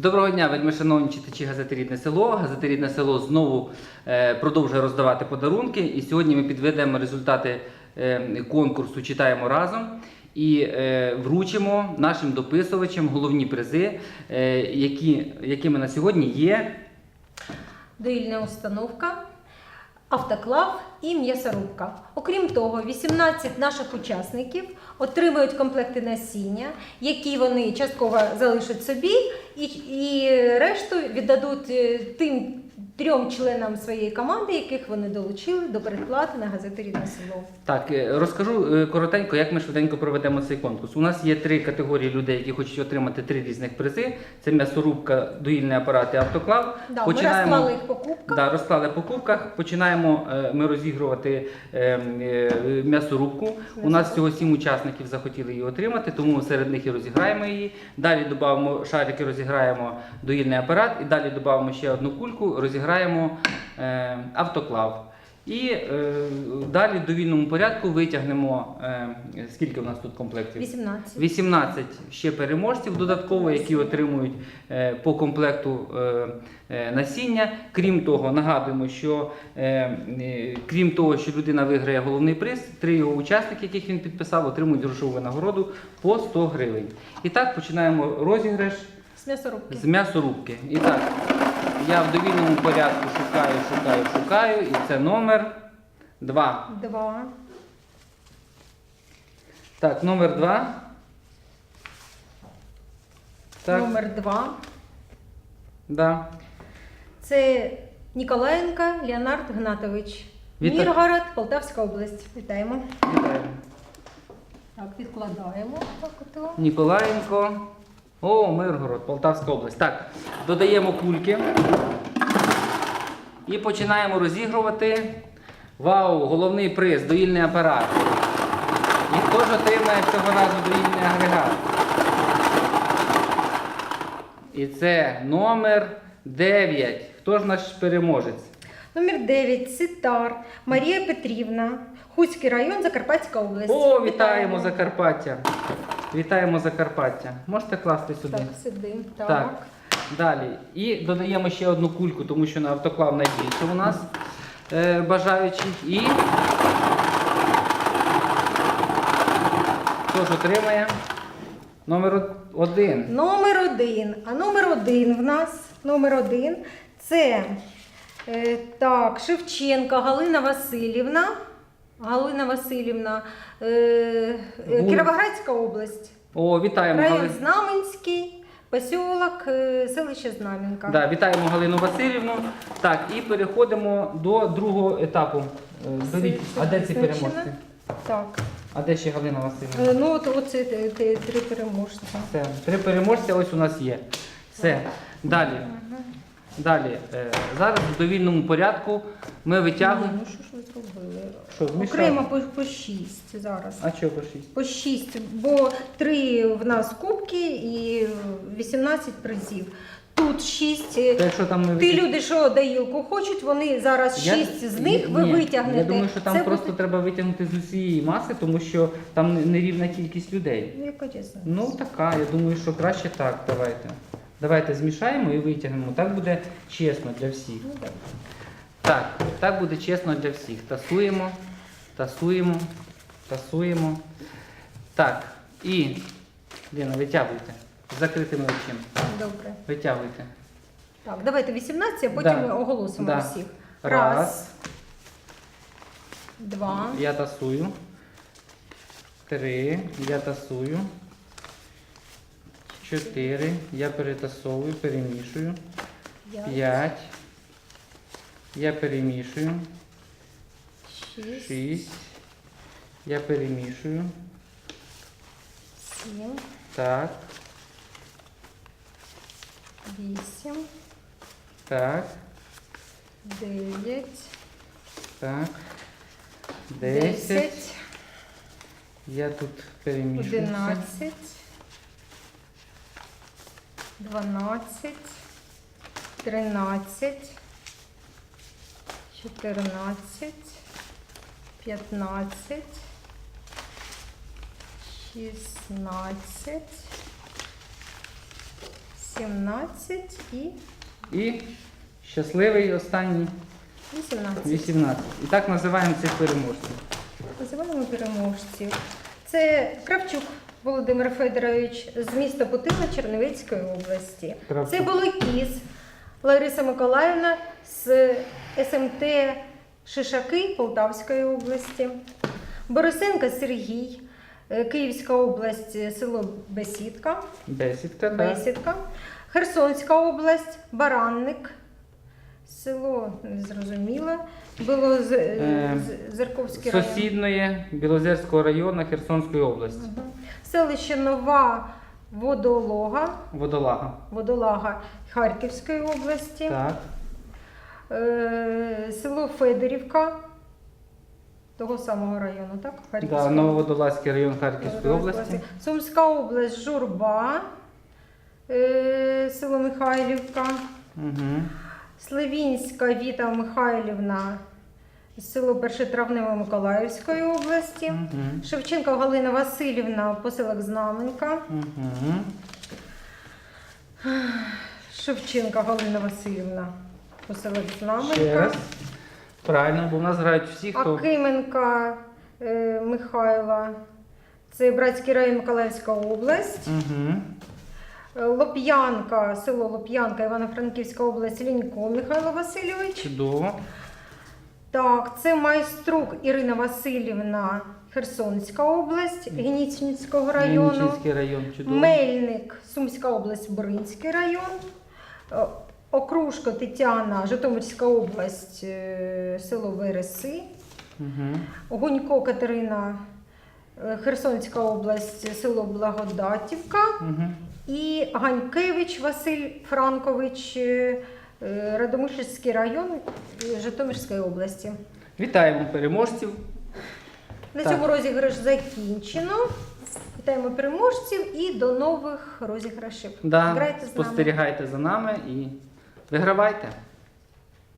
Доброго дня, вельми шановні читачі газети Рідне село. Газета Рідне село знову е, продовжує роздавати подарунки. І сьогодні ми підведемо результати е, конкурсу Читаємо разом і е, вручимо нашим дописувачам головні призи, які, якими на сьогодні є. доїльна установка, автоклав і м'ясорубка. Окрім того, 18 наших учасників отримують комплекти насіння, які вони частково залишать собі, і, і решту віддадуть е, тим трьом членам своєї команди, яких вони долучили до передплати на газети Рідне село. Так, е, розкажу е, коротенько, як ми швиденько проведемо цей конкурс. У нас є три категорії людей, які хочуть отримати три різних призи: це м'ясорубка, доїльний апарат і автоклав. Да, Ми розклали їх по кубках. Да, розклали по кубках. Починаємо е, ми розігрувати м'ясорубку. У нас всього сім учасників захотіли її отримати, тому серед них і розіграємо її. Далі додамо шарики, розіграємо доїльний апарат, і далі додамо ще одну кульку, розіграємо е, автоклав. І е, далі в довільному порядку витягнемо е, скільки у нас тут комплектів? 18. 18 ще переможців додатково, які отримують е, по комплекту е, е, насіння. Крім того, нагадуємо, що е, е, крім того, що людина виграє головний приз, три його учасники, яких він підписав, отримують грошову винагороду по 100 гривень. І так починаємо розіграш З м'ясорубки. з м'ясорубки. І так, я в довільному порядку шукаю, шукаю, шукаю, і це номер 2. Два. Так, номер 2. Так, Номер два. да. Це Ніколаєнко Леонард Гнатович. Вітаю. Міргород, Полтавська область. Вітаємо. Вітаємо. Так, відкладаємо. Так, ото. Ніколаєнко. О, Миргород, Полтавська область. Так, додаємо кульки. І починаємо розігрувати. Вау, головний приз, доїльний апарат. І хто ж отримає цього разу доїльний агрегат? І це номер 9. Хто ж наш переможець? Номер 9. Ситар. Марія Петрівна. Хуцький район, Закарпатська область. О, вітаємо Закарпаття! Вітаємо Закарпаття. Можете класти сюди. Так, сидим. Так. Так. Далі. І додаємо ще одну кульку, тому що на автоклав найбільше у нас е, бажаючих. І хто ж отримає? Номер один. Номер один. А номер один в нас, номер один, це е, так, Шевченка Галина Васильівна. Галина Васильівна, е, е. Кіровоградська область. О, вітаємо Район Галину. Знаменський, посілок, е, селище Знам'янка. Да, вітаємо Галину Васильівну. Так, і переходимо до другого етапу. Е, Беріть. А де ці Визначено. переможці? Так. А де ще Галина Васильівна? Е, Ну, от оце те- те- три переможця. Все, три переможця ось у нас є. Все. Далі. Далі. Е, зараз в довільному порядку ми витягуємо. ну що ж ви зробили? Що. Окремо по, по шість зараз. А чого по шість? По 6, бо 3 в нас кубки і 18 призів. Тут 6. Та якщо там ми Ті люди, що доїлку хочуть, вони зараз Я- 6 з них ви Ні, витягнете. Я думаю, що там Це просто буде- треба витягнути з усієї маси, тому що там нерівна кількість людей. Ну, яка чесна. Ну така, я думаю, що краще так. Давайте. Давайте змішаємо і витягнемо. Так буде чесно для всіх. Ну, так. Так, буде чесно для всіх. Тасуємо, тасуємо, тасуємо. Так, і Ліна, витягуйте. З закритими очима. Добре. Витягуйте. Так, давайте 18, а потім Да. ми оголосимо Да. всіх. Раз. Два. Я тасую. Три. Я тасую. Чотири. Я перетасовую, перемішую. П'ять. П'ять. Я перемішую. Шість. Шість. Я перемішую. Сім. Так, Вісім. так, Дев'ять. так. Десять. Десять. Я тут перемішую. все. Одинадцять. Дванадцять. Тринадцять. Чотирнадцять. П'ятнадцять. Шістнадцять. 17 і І щасливий останній 18. 18. І так називаємо цих переможців. Називаємо переможців. Це Кравчук Володимир Федорович з міста Путила Чернівецької області. Це Болокіс Лариса Миколаївна з СМТ Шишаки Полтавської області. Борисенко Сергій, е, Київська область, е, село Бесідка. Бесідка. Бесідка. Херсонська область, Баранник. Село незрозуміло. Було з, Е, з- Зерковський район. Сусідної Білозерського району Херсонської області. Мгм. Селище Нова Водолога, Водолага. Водолага Харківської області. Так. Е, село Федорівка того самого району, так? Да, Нововодолазький район Харківської області. Сумська область Журба, е, село Михайлівка. Угу. Сливінська Віта Михайлівна, село Першотравневе Миколаївської області. Угу. Шевченко Галина Васильівна, поселок Знаменка. Угу. Шевченка Галина Васильівна, поселок Знаменка. Правильно, бо в нас грають всі, хто. Акименка е, Михайла, це Братський район Миколаївська область. Угу. Лоп'янка, село Лоп'янка, Івано-Франківська область, Лінько Михайло Васильович. Чудово. Так, це майструк Ірина Васильівна, Херсонська область, Геніцинського району. Генічинський район. Чудово. Мельник, Сумська область, Бринський район. Е, Окружко Тетяна, Житомирська область, е, село Вереси. Угу. Гунько Катерина, Херсонська область, село Благодатівка. Угу. І Ганькевич Василь Франкович, е, е, Радомишльський район е, Житомирської області. Вітаємо переможців. На Так. цьому розіграш закінчено. Вітаємо переможців і до нових розіграшів. Да, Грайте з нами. спостерігайте за нами і вигравайте.